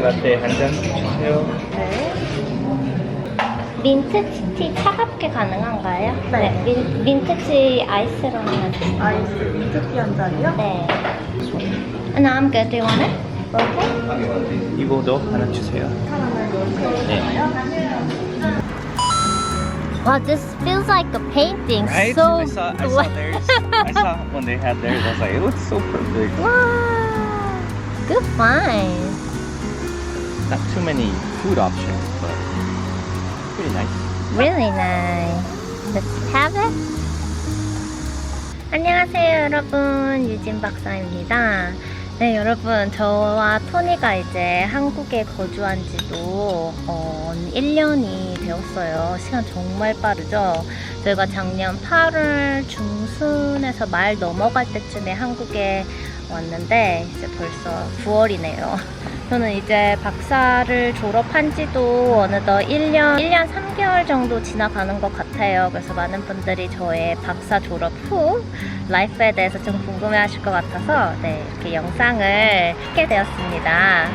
라떼 한 잔 주세요. 네. 민트티 차갑게 가능한가요? 네. 민, 민트티 아이스로 하면 아이스 민트티 한 잔이요? 네. No, I'm good. Do you want it? Okay. 이거도 하나 주세요. 네. Wow, this feels like a painting. Right? So I saw, I saw theirs. I saw when they had theirs. I was like, it looks so perfect. wow. Good find. Not too many food options, but pretty nice. Really nice. Let's have it. 안녕하세요, 여러분. 유진 박사입니다. 네, 여러분. 저와 토니가 이제 한국에 거주한 지도 어, 1년이 되었어요. 시간 정말 빠르죠? 저희가 작년 8월 중순에서 말 넘어갈 때쯤에 한국에 왔는데 이제 벌써 9월이네요. 저는 이제 박사를 졸업한 지도 어느덧 1년, 1년 3개월 정도 지나가는 것 같아요. 그래서 많은 분들이 저의 박사 졸업 후 라이프에 대해서 좀 궁금해 하실 것 같아서 네, 이렇게 영상을 찍게 되었습니다.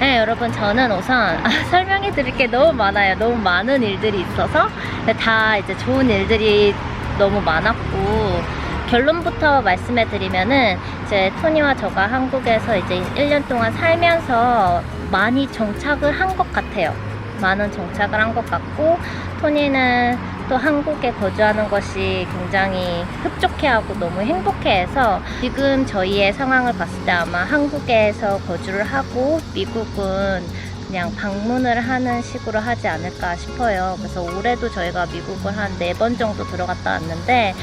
네, 여러분, 저는 우선 아, 설명해 드릴 게 너무 많아요. 너무 많은 일들이 있어서 다 이제 좋은 일들이 너무 많았고 결론부터 말씀해 드리면은 이제 토니와 저가 한국에서 이제 1년 동안 살면서 많이 정착을 한 것 같아요. 많은 정착을 한 것 같고 토니는 또 한국에 거주하는 것이 굉장히 흡족해하고 너무 행복해해서 지금 저희의 상황을 봤을 때 아마 한국에서 거주를 하고 미국은 그냥 방문을 하는 식으로 하지 않을까 싶어요. 그래서 올해도 저희가 미국을 한 네 번 정도 들어갔다 왔는데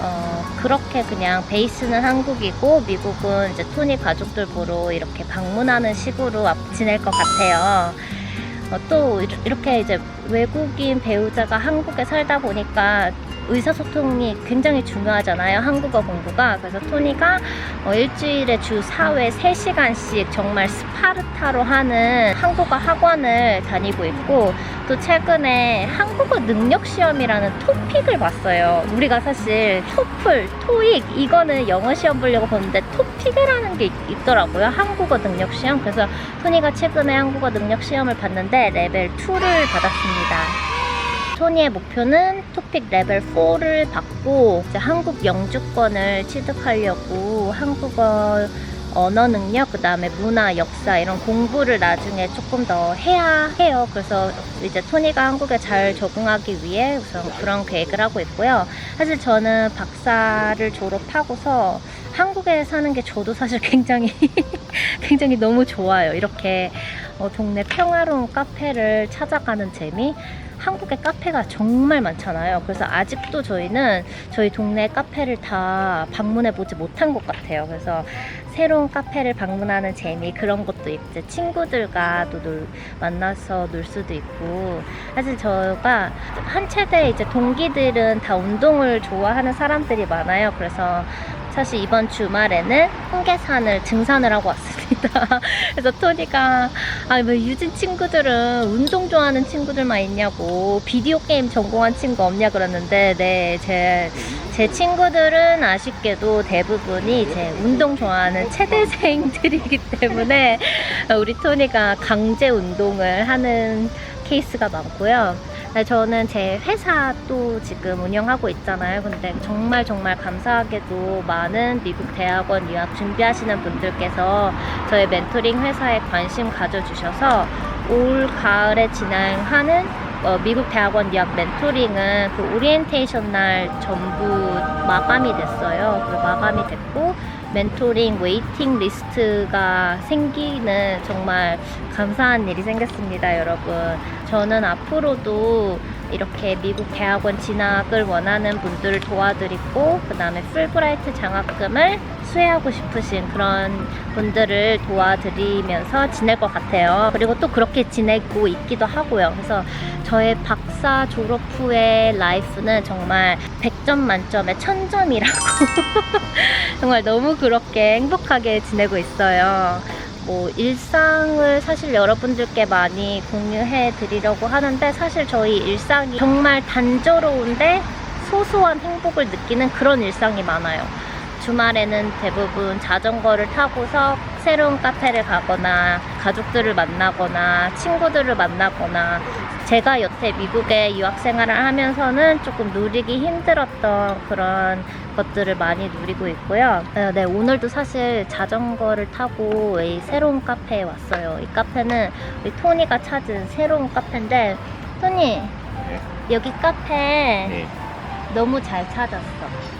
어, 그렇게 그냥 베이스는 한국이고 미국은 이제 토니 가족들 보러 이렇게 방문하는 식으로 앞 지낼 것 같아요. 어, 또 이렇게 이제 외국인 배우자가 한국에 살다 보니까 의사소통이 굉장히 중요하잖아요. 한국어 공부가. 그래서 토니가 어, 일주일에 주 4회 3시간씩 정말 스파르타로 하는 한국어 학원을 다니고 있고 또 최근에 한국어 능력 시험이라는 토픽을 봤어요. 우리가 사실 토플, 토익 이거는 영어 시험 보려고 보는데 토픽이라는 게 있- 있더라고요. 한국어 능력 시험. 그래서 토니가 최근에 한국어 능력 시험을 봤는데 레벨 2를 받았습니다. 토니의 목표는 토픽 레벨 4를 받고 한국 영주권을 취득하려고 한국어 언어 능력, 그 다음에 문화, 역사 이런 공부를 나중에 조금 더 해야 해요. 그래서 이제 토니가 한국에 잘 적응하기 위해 우선 그런 계획을 하고 있고요. 사실 저는 박사를 졸업하고서 한국에 사는 게 저도 사실 굉장히 굉장히 너무 좋아요. 이렇게 어, 동네 평화로운 카페를 찾아가는 재미. 한국의 카페가 정말 많잖아요. 그래서 아직도 저희는 저희 동네 카페를 다 방문해 보지 못한 것 같아요. 그래서 새로운 카페를 방문하는 재미 그런 것도 이제 친구들과 또 놀, 만나서 놀 수도 있고 사실 저가 한 체대 이제 동기들은 다 운동을 좋아하는 사람들이 많아요. 그래서 사실 이번 주말에는 홍계산을 등산을 하고 왔습 니다. 그래서 토니가 아, 뭐 유진 친구들은 운동 좋아하는 친구들만 있냐고 비디오 게임 전공한 친구 없냐 그러는데 네, 제, 제 친구들은 아쉽게도 대부분이 이제 운동 좋아하는 체대생들이기 때문에 우리 토니가 강제 운동을 하는 케이스가 많고요. 네, 저는 제 회사 또 지금 운영하고 있잖아요. 근데 정말 정말 감사하게도 많은 미국 대학원 유학 준비하시는 분들께서 저의 멘토링 회사에 관심 가져주셔서 올 가을에 진행하는 어, 미국 대학원 유학 멘토링은 그 오리엔테이션 날 전부 마감이 됐어요. 그 마감이 됐고 멘토링 웨이팅 리스트가 생기는 정말 감사한 일이 생겼습니다, 여러분. 저는 앞으로도 이렇게 미국 대학원 진학을 원하는 분들을 도와드리고 그 다음에 풀브라이트 장학금을 수혜하고 싶으신 그런 분들을 도와드리면서 지낼 것 같아요. 그리고 또 그렇게 지내고 있기도 하고요. 그래서 저의 박사 졸업 후의 라이프는 정말 100점 만점에 1000점이라고 정말 너무 그렇게 행복하게 지내고 있어요. 뭐 일상을 사실 여러분들께 많이 공유해 드리려고 하는데 사실 저희 일상이 정말 단조로운데 소소한 행복을 느끼는 그런 일상이 많아요. 주말에는 대부분 자전거를 타고서 새로운 카페를 가거나 가족들을 만나거나 친구들을 만나거나 제가 여태 미국에 유학 생활을 하면서는 조금 누리기 힘들었던 그런 것들을 많이 누리고 있고요. 네, 네, 오늘도 사실 자전거를 타고 이 새로운 카페에 왔어요. 이 카페는 우리 토니가 찾은 새로운 카페인데 토니 네. 여기 카페 네. 너무 잘 찾았어.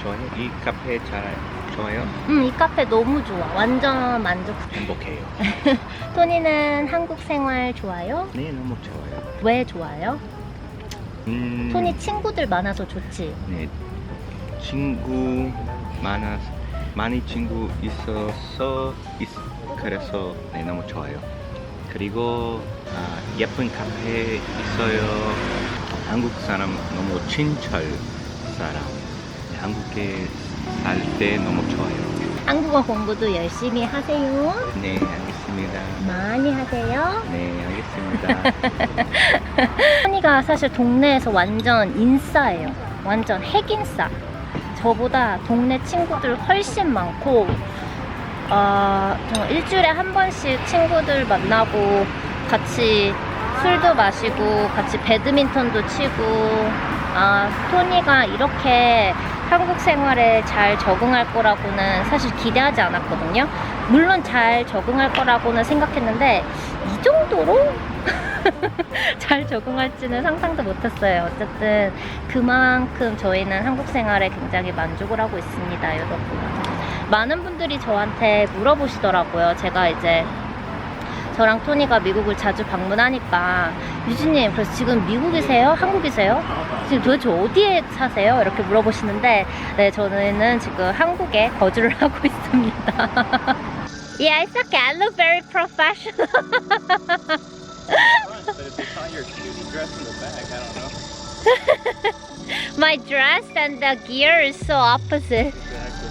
좋아요. 이 카페 잘 좋아요. 음, 이 카페 너무 좋아. 완전 만족. 행복해요. 토니는 한국 생활 좋아요? 네, 너무 좋아요. 왜 좋아요? 음, 토니 친구들 많아서 좋지. 네. 친구 많아 많이 친구 있어서 있, 그래서 네, 너무 좋아요. 그리고 아, 예쁜 카페 있어요. 한국 사람 너무 친절 사람. 네, 한국에 살 때 너무 좋아요. 한국어 공부도 열심히 하세요. 네, 알겠습니다. 많이 하세요. 네, 알겠습니다. 토니가 사실 동네에서 완전 인싸예요. 완전 핵인싸. 저보다 동네 친구들 훨씬 많고, 어, 좀 일주일에 한 번씩 친구들 만나고 같이 술도 마시고 같이 배드민턴도 치고, 아, 토니가 이렇게 한국 생활에 잘 적응할 거라고는 사실 기대하지 않았거든요. 물론 잘 적응할 거라고는 생각했는데, 이 정도로? 잘 적응할지는 상상도 못했어요. 어쨌든 그만큼 저희는 한국 생활에 굉장히 만족을 하고 있습니다, 여러분. 많은 분들이 저한테 물어보시더라고요. 제가 이제 저랑 토니가 미국을 자주 방문하니까 유진님 그래서 지금 미국이세요? 한국이세요? 지금 도대체 어디에 사세요? 이렇게 물어보시는데 네 저는 지금 한국에 거주를 하고 있습니다. yeah, it's okay. I look very professional. My dress and the gear is so opposite. Exactly.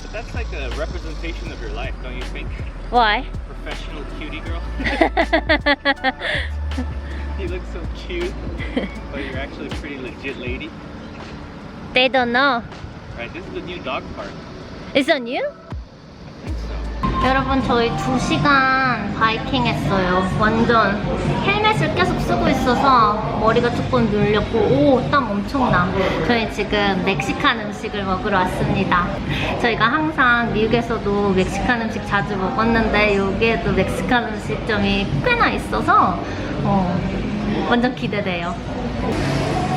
But that's like a representation of your life, don't you think? Why? Professional cutie girl. You look so cute, but you're actually a pretty legit lady. They don't know. Right, this is the new dog park. Is it new? I think so. 여러분 저희 2시간 바이킹 했어요. 완전 헬멧을 계속 쓰고 있어서 머리가 조금 눌렸고 오 땀 엄청나. 저희 지금 멕시칸 음식을 먹으러 왔습니다. 저희가 항상 미국에서도 멕시칸 음식 자주 먹었는데 여기에도 멕시칸 음식점이 꽤나 있어서 어, 완전 기대돼요.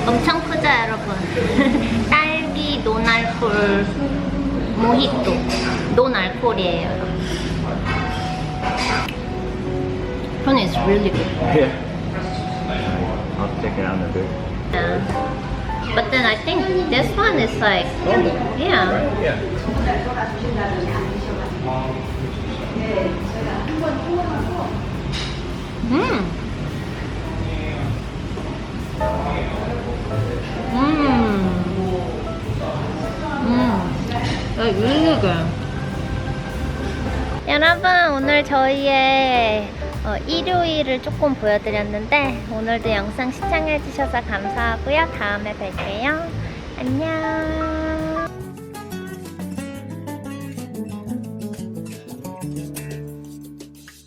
엄청 크죠 여러분? 딸기 노날콜 모히또 노날콜이에요 여러분. One is really good. Yeah. I'll check it out in a bit. Yeah. But then I think this one is like, yeah. Yeah. Mm. Mm. Really good. 여러분 오늘 저희의 어, 일요일을 조금 보여드렸는데 오늘도 영상 시청해주셔서 감사하고요. 다음에 뵐게요. 안녕.